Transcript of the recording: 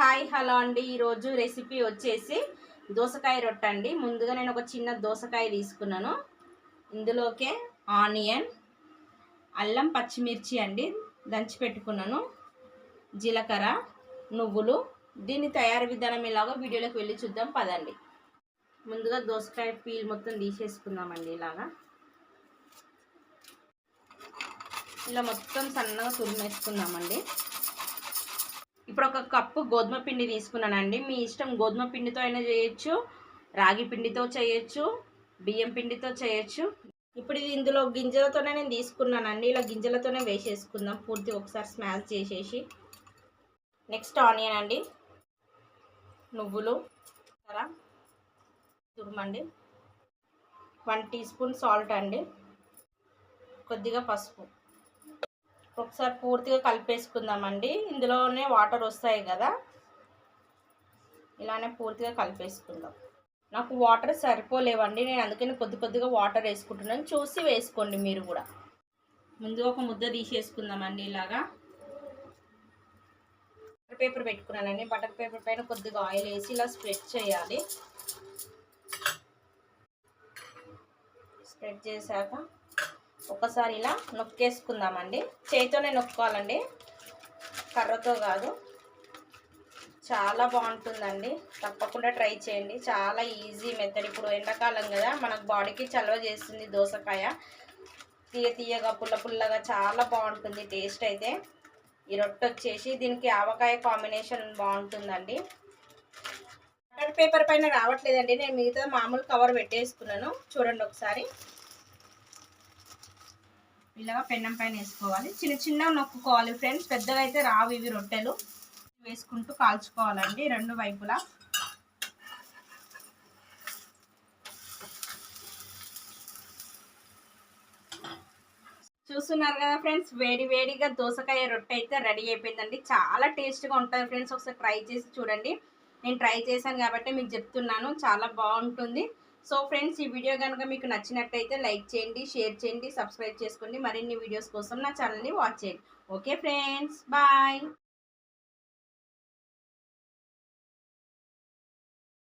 Hi hello అండి. ఈరోజు recipe వచ్చేసి దోసకాయ రొట్టె అండి. ముందుగా నేను ఒక చిన్న దోసకాయ తీసుకున్నాను. ఇందులోకే ఆనియన్ అల్లం పచ్చిమిర్చి అండి దంచి పెట్టుకున్నాను. జీలకర్ర నువ్వులు. దీని తయారీ విధానం ఇలాగా వీడియోలోకి వెళ్ళి చూద్దాం. పదండి. ముందుగా దోసకాయ పీల్ మొత్తం తీసేసుకుందామండి ఇలాగా. ఇలా మొత్తం సన్నగా తురిమేసుకుందామండి. ఇప్పుడు ఒక కప్పు గోధుమ పిండి తీసుకున్నానండి. మీ ఇష్టం గోధుమ పిండితో అయినా చేయొచ్చు రాగి పిండితో చేయొచ్చు బియ్యం పిండితో చేయొచ్చు. ఇప్పుడు ఇది ఇందులో గింజలతోనే నేను తీసుకున్నానండి. ఇలా గింజలతోనే వేసేసుకుందాం. పూర్తి ఒకసారి స్మాష్ చేసేసి. నెక్స్ట్ ఆనియన్ అండి. నువ్వులు సరా తురుమండి వన్ టీ స్పూన్ సాల్ట్ అండి. కొద్దిగా పసుపు. ఒకసారి పూర్తిగా కలిపేసుకుందామండి. ఇందులోనే వాటర్ వస్తాయి కదా. ఇలానే పూర్తిగా కలిపేసుకుందాం. నాకు వాటర్ సరిపోలేవండి. నేను అందుకని కొద్ది కొద్దిగా వాటర్ వేసుకుంటున్నాను. చూసి వేసుకోండి మీరు కూడా. ముందుగా ఒక ముద్ద తీసేసుకుందామండి ఇలాగా. బటర్ పేపర్ పెట్టుకున్నానండి. బటర్ పేపర్ పైన కొద్దిగా ఆయిల్ వేసి ఇలా స్ప్రెడ్ చేయాలి. స్ప్రెడ్ చేశాక ఒకసారి ఇలా నొక్కేసుకుందామండి. చేతితోనే నొక్కాలండి. కర్రతో కాదు. చాలా బాగుంటుందండి. తప్పకుండా ట్రై చేయండి. చాలా ఈజీ మెథడ్. ఇప్పుడు ఎండాకాలం కదా మనకు బాడీకి చలవ చేస్తుంది దోసకాయ. తీయ తీయగా పుల్ల పుల్లగా చాలా బాగుంటుంది టేస్ట్ అయితే. ఈ రొట్టె వచ్చేసి దీనికి ఆవకాయ కాంబినేషన్ బాగుంటుందండి. బటర్ పేపర్ పైన రావట్లేదండి. నేను మిగతా మామూలు కవర్ పెట్టేసుకున్నాను. చూడండి ఒకసారి. ఇలాగా పెన్నం పైన వేసుకోవాలి. చిన్న చిన్న నొక్కుకోవాలి ఫ్రెండ్స్. పెద్దగా అయితే రావు ఇవి రొట్టెలు. వేసుకుంటూ కాల్చుకోవాలండి రెండు వైపులా. చూస్తున్నారు కదా ఫ్రెండ్స్ వేడి వేడిగా దోసకాయ రొట్టె అయితే రెడీ అయిపోయిందండి. చాలా టేస్ట్గా ఉంటుంది ఫ్రెండ్స్. ఒకసారి ట్రై చేసి చూడండి. నేను ట్రై చేశాను కాబట్టి మీకు చెప్తున్నాను. చాలా బాగుంటుంది. సో ఫ్రెండ్స్ ఈ వీడియో కనుక మీకు నచ్చినట్టయితే లైక్ చేయండి షేర్ చేయండి సబ్స్క్రైబ్ చేసుకోండి. మరిన్ని వీడియోస్ కోసం నా ఛానల్ని వాచ్ చేయండి. Okay friends bye.